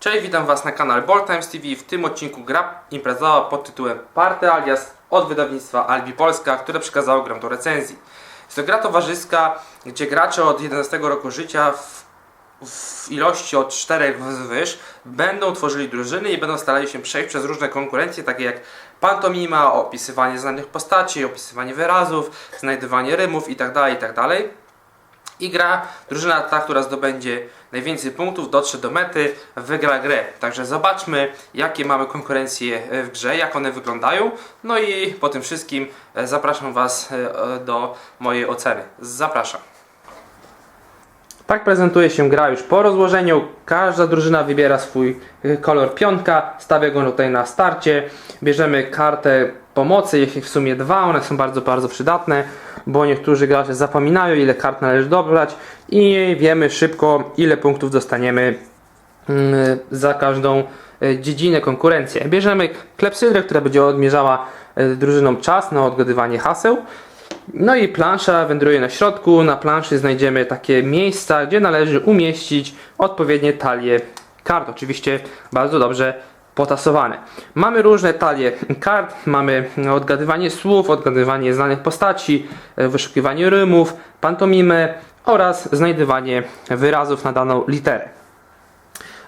Cześć, witam Was na kanale Ball Times TV. W tym odcinku gra imprezowa pod tytułem Party Alias od wydawnictwa Albi Polska, które przekazało grę do recenzji. Jest to gra towarzyska, gdzie gracze od 11 roku życia w, w ilości od 4 wzwyż będą tworzyli drużyny i będą starali się przejść przez różne konkurencje, takie jak pantomima, opisywanie znanych postaci, opisywanie wyrazów, znajdywanie rymów itd. itd. I gra, drużyna ta, która zdobędzie najwięcej punktów, dotrze do mety, wygra grę. Także zobaczmy, jakie mamy konkurencje e, w grze, jak one wyglądają. No i po tym wszystkim e, zapraszam Was e, do mojej oceny. Zapraszam. Tak prezentuje się gra już po rozłożeniu. Każda drużyna wybiera swój kolor pionka, stawia go tutaj na starcie. Bierzemy kartę pomocy, jest ich w sumie dwa, one są bardzo, bardzo przydatne, bo niektórzy gracze zapominają ile kart należy dobrać i wiemy szybko ile punktów dostaniemy mm, za każdą y, dziedzinę konkurencję. Bierzemy klepsydrę, która będzie odmierzała y, drużynom czas na odgadywanie haseł. No i plansza wędruje na środku. Na planszy znajdziemy takie miejsca, gdzie należy umieścić odpowiednie talie kart. Oczywiście bardzo dobrze potasowane. Mamy różne talie kart, mamy odgadywanie słów, odgadywanie znanych postaci, e, wyszukiwanie rymów, pantomimę oraz znajdywanie wyrazów na daną literę.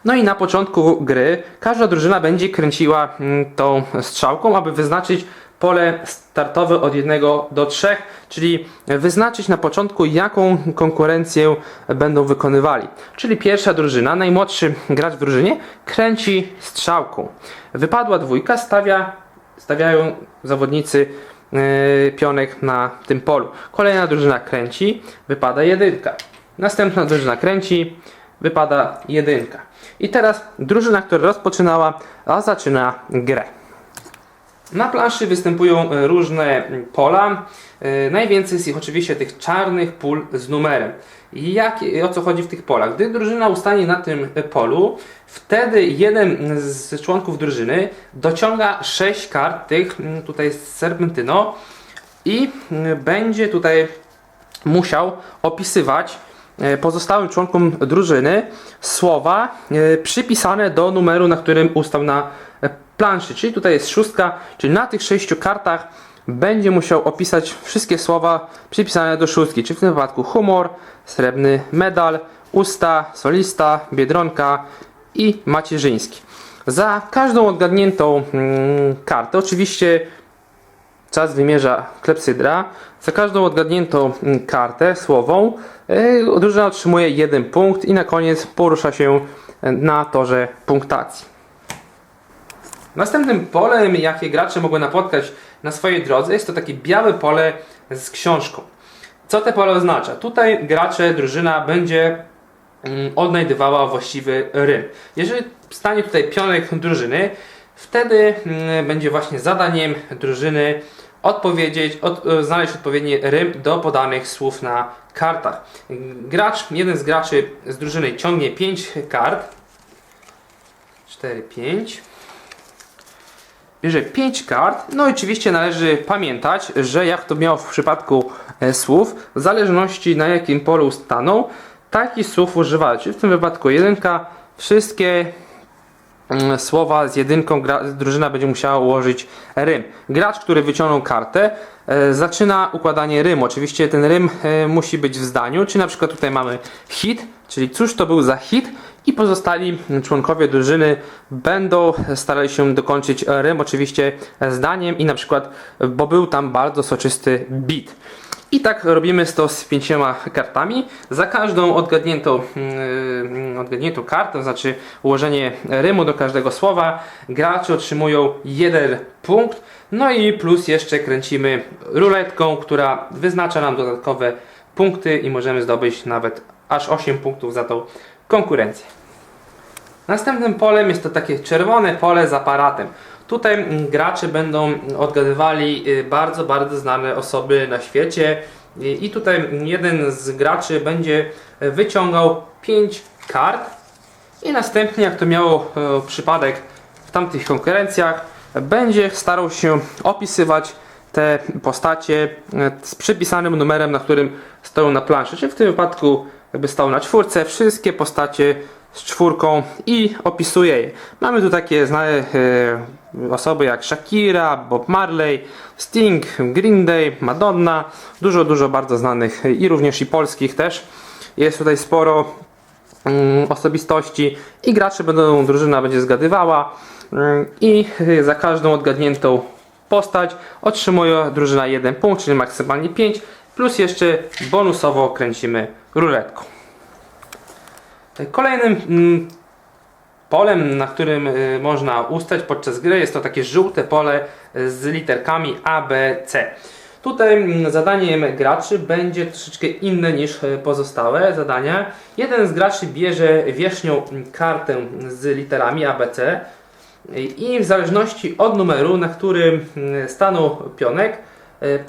No i na początku gry każda drużyna będzie kręciła mm, tą strzałką, aby wyznaczyć pole startowe od 1 do 3, czyli wyznaczyć na początku jaką konkurencję będą wykonywali. Czyli pierwsza drużyna, najmłodszy gracz w drużynie kręci strzałką. Wypadła dwójka, stawia, stawiają zawodnicy yy, pionek na tym polu. Kolejna drużyna kręci, wypada jedynka. Następna drużyna kręci, wypada jedynka. I teraz drużyna, która rozpoczynała, a zaczyna grę. Na planszy występują e, różne mm, pola. E, Najwięcej jest ich oczywiście tych czarnych pól z numerem. Jak, o co chodzi w tych polach? Gdy drużyna ustanie na tym e, polu, wtedy jeden z członków drużyny dociąga 6 kart tych mm, tutaj z serpentyno i mm, będzie tutaj musiał opisywać pozostałym członkom drużyny słowa przypisane do numeru, na którym ustał na planszy. Czyli tutaj jest szóstka, czyli na tych sześciu kartach będzie musiał opisać wszystkie słowa przypisane do szóstki, czyli w tym wypadku humor, srebrny medal, usta, solista, biedronka i macierzyński. Za każdą odgadniętą mm, kartę, oczywiście Czas wymierza klepsydra. Za każdą odgadniętą mm, kartę słową yy, drużyna otrzymuje jeden punkt i na koniec porusza się e, na torze punktacji. Następnym polem, jakie gracze mogą napotkać na swojej drodze, jest to takie białe pole z książką. Co te pole oznacza? Tutaj gracze, drużyna będzie mm, odnajdywała właściwy rym. Jeżeli stanie tutaj pionek drużyny, wtedy mm, będzie właśnie zadaniem drużyny odpowiedzieć, od, e, znaleźć odpowiedni rym do podanych słów na kartach. Gracz, jeden z graczy z drużyny ciągnie 5 kart. 4, 5. Bierze 5 kart. No i oczywiście należy pamiętać, że jak to miało w przypadku e, słów, w zależności na jakim polu staną, takich słów używać. W tym wypadku jedynka, wszystkie mm, słowa z jedynką drużyna będzie musiała ułożyć rym. Gracz, który wyciągnął kartę, e, zaczyna układanie rymu. Oczywiście ten rym e, musi być w zdaniu, czyli na przykład tutaj mamy hit, czyli cóż to był za hit i pozostali członkowie drużyny będą starali się dokończyć rym oczywiście zdaniem i na przykład, bo był tam bardzo soczysty beat. I tak robimy to z pięcioma kartami. Za każdą odgadniętą, yy, odgadniętą kartę, znaczy ułożenie rymu do każdego słowa, gracze otrzymują jeden punkt. No i plus jeszcze kręcimy ruletką, która wyznacza nam dodatkowe punkty i możemy zdobyć nawet aż 8 punktów za tą konkurencję. Następnym polem jest to takie czerwone pole z aparatem. Tutaj mm, gracze będą odgadywali y, bardzo, bardzo znane osoby na świecie i tutaj jeden z graczy będzie wyciągał 5 kart i następnie, jak to miało e, przypadek w tamtych konkurencjach, będzie starał się opisywać te postacie e, z przypisanym numerem, na którym stoją na planszy. Czyli w tym wypadku jakby stał na czwórce, wszystkie postacie z czwórką i opisuje je. Mamy tu takie znane e, osoby jak Shakira, Bob Marley, Sting, Green Day, Madonna, dużo, dużo bardzo znanych i również i polskich też. Jest tutaj sporo mm, osobistości i gracze będą, drużyna będzie zgadywała mm, i e, za każdą odgadniętą postać otrzymuje drużyna 1 punkt, czyli maksymalnie 5 plus jeszcze bonusowo kręcimy ruletką. Kolejnym mm, polem, na którym y, można ustać podczas gry jest to takie żółte pole y, z literkami A, B, C. Tutaj mm, zadaniem graczy będzie troszeczkę inne niż y, pozostałe zadania. Jeden z graczy bierze wierzchnią kartę z literami A, B, C i w zależności od numeru, na którym stanął pionek,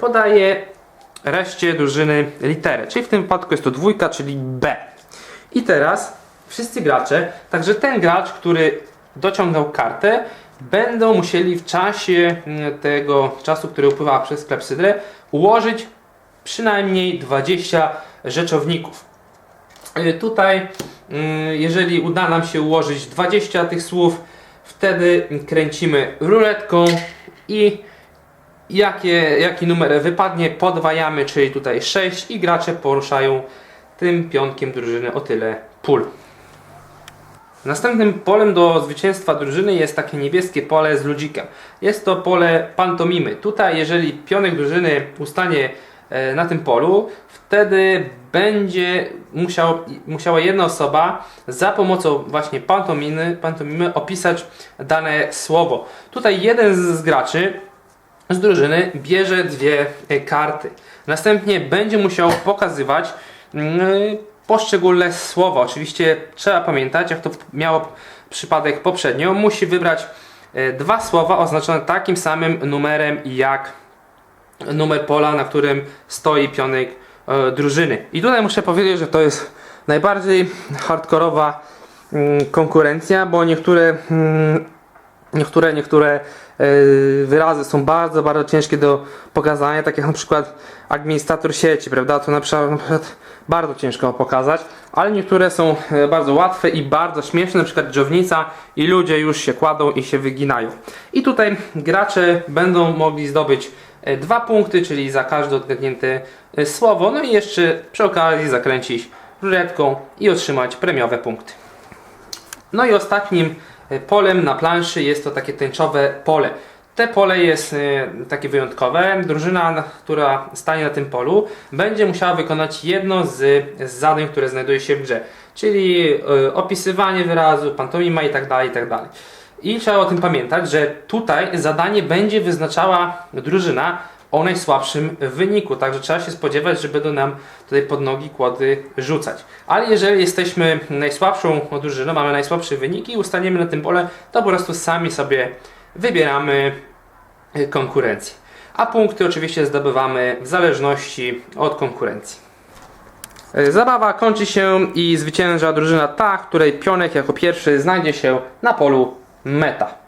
podaje reszcie drużyny literę. Czyli w tym wypadku jest to dwójka, czyli B. I teraz wszyscy gracze, także ten gracz, który dociągnął kartę, będą musieli w czasie mm, tego czasu, który upływa przez klepsydrę, ułożyć przynajmniej 20 rzeczowników. Y, Tutaj, y, jeżeli uda nam się ułożyć 20 tych słów, wtedy kręcimy ruletką i jakie, jaki numer wypadnie, podwajamy, czyli tutaj 6 i gracze poruszają tym pionkiem drużyny o tyle pól. Następnym polem do zwycięstwa drużyny jest takie niebieskie pole z ludzikiem. Jest to pole pantomimy. Tutaj, jeżeli pionek drużyny ustanie e, na tym polu, wtedy będzie musiał, musiała jedna osoba za pomocą właśnie pantomimy, pantomimy opisać dane słowo. Tutaj jeden z graczy z drużyny bierze dwie e, karty. Następnie będzie musiał pokazywać mm, poszczególne słowa. Oczywiście trzeba pamiętać, jak to miało przypadek poprzednio, musi wybrać e, dwa słowa oznaczone takim samym numerem jak numer pola, na którym stoi pionek e, drużyny. I tutaj muszę powiedzieć, że to jest najbardziej hardkorowa mm, konkurencja, bo niektóre mm, niektóre, niektóre e, wyrazy są bardzo, bardzo ciężkie do pokazania, tak jak na przykład administrator sieci, prawda? To na przykład, bardzo ciężko pokazać, ale niektóre są e, bardzo łatwe i bardzo śmieszne, na przykład dżownica i ludzie już się kładą i się wyginają. I tutaj gracze będą mogli zdobyć e, dwa punkty, czyli za każde odgadnięte słowo, no i jeszcze przy okazji zakręcić ruletką i otrzymać premiowe punkty. No i ostatnim polem na planszy jest to takie tęczowe pole. Te pole jest e, takie wyjątkowe. Drużyna, na- która stanie na tym polu, będzie musiała wykonać jedno z, zadań, które znajduje się w grze. Czyli e, opisywanie wyrazu, pantomima i tak dalej, i tak. I trzeba o tym pamiętać, że tutaj zadanie będzie wyznaczała drużyna o najsłabszym wyniku. Także trzeba się spodziewać, że będą nam tutaj pod nogi kłody rzucać. Ale jeżeli jesteśmy najsłabszą drużyną, mamy najsłabsze wyniki i ustaniemy na tym pole, to po prostu sami sobie wybieramy y, konkurencję. A punkty oczywiście zdobywamy w zależności od konkurencji. Y, Zabawa kończy się i zwycięża drużyna ta, której pionek jako pierwszy znajdzie się na polu meta.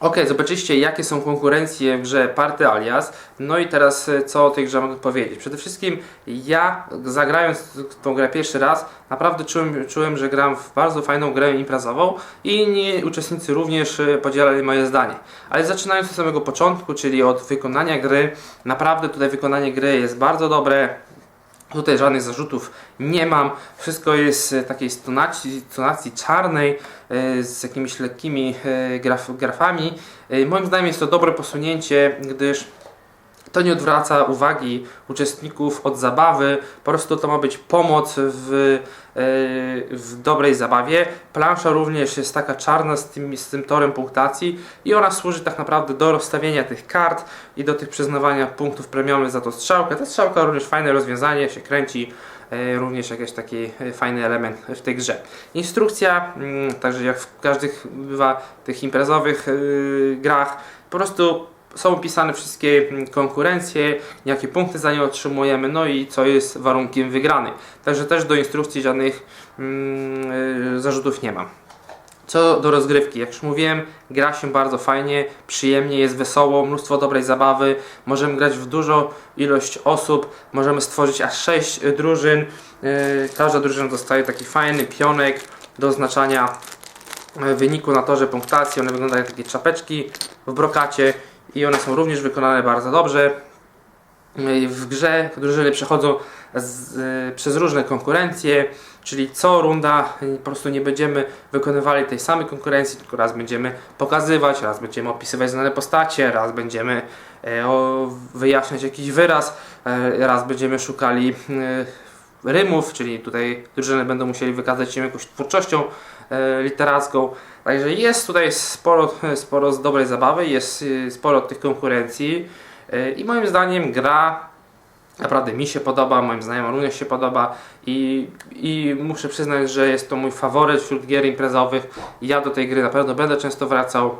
Ok, zobaczyliście jakie są konkurencje w grze Party Alias. No i teraz e, co o tej grze mogę powiedzieć. Przede wszystkim ja zagrając tą grę pierwszy raz naprawdę czułem, czułem że gram w bardzo fajną grę imprezową i inni uczestnicy również e, podzielali moje zdanie. Ale zaczynając od samego początku, czyli od wykonania gry, naprawdę tutaj wykonanie gry jest bardzo dobre. Tutaj żadnych zarzutów nie mam. Wszystko jest e, takiej stonacji, tonacji czarnej e, z jakimiś lekkimi e, graf, grafami. Moim zdaniem jest to dobre posunięcie, gdyż to nie odwraca uwagi uczestników od zabawy. Po prostu to ma być pomoc w, e, w dobrej zabawie. Plansza również jest taka czarna z tym, z tym torem punktacji i ona służy tak naprawdę do rozstawienia tych kart i do tych przyznawania punktów premiowych za tą strzałkę. Ta strzałka również fajne rozwiązanie, się kręci. e, Również jakiś taki e, fajny element w tej grze. Instrukcja, mm, także jak w każdych bywa tych imprezowych grach, po prostu są opisane wszystkie mm, konkurencje, jakie punkty za nie otrzymujemy, no i co jest warunkiem wygranej. Także też do instrukcji żadnych mm, y, zarzutów nie mam. Co do rozgrywki, jak już mówiłem, gra się bardzo fajnie, przyjemnie, jest wesoło, mnóstwo dobrej zabawy. Możemy grać w dużą ilość osób, możemy stworzyć aż 6 drużyn. Yy, Każda drużyna dostaje taki fajny pionek do oznaczania wyniku na torze punktacji. One wyglądają jak takie czapeczki w brokacie i one są również wykonane bardzo dobrze. Yy, W grze drużyny przechodzą z, y, przez różne konkurencje, czyli co runda y, po prostu nie będziemy wykonywali tej samej konkurencji, tylko raz będziemy pokazywać, raz będziemy opisywać znane postacie, raz będziemy e, o, wyjaśniać jakiś wyraz, e, raz będziemy szukali e, rymów, czyli tutaj drużyny będą musieli wykazać się jakąś twórczością e, literacką. Także jest tutaj sporo, sporo z dobrej zabawy, jest y, sporo tych konkurencji e, i moim zdaniem gra Naprawdę mi się podoba, moim znajomym również się podoba i, i muszę przyznać, że jest to mój faworyt wśród gier imprezowych. Ja do tej gry na pewno będę często wracał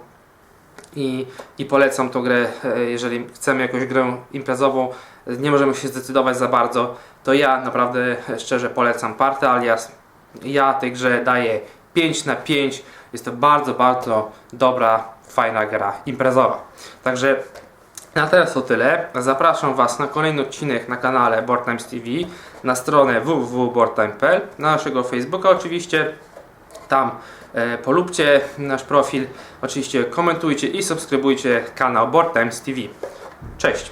i, i polecam tą grę, e, jeżeli chcemy jakąś grę imprezową, nie możemy się zdecydować za bardzo, to ja naprawdę e, szczerze polecam Party Alias. Ja tej grze daję 5 na 5. Jest to bardzo, bardzo dobra, fajna gra imprezowa. Także na teraz to tyle. Zapraszam Was na kolejny odcinek na kanale Board Times TV, na stronę www.boardtime.pl, na naszego Facebooka oczywiście. Tam e, polubcie nasz profil, oczywiście komentujcie i subskrybujcie kanał Board Times TV. Cześć!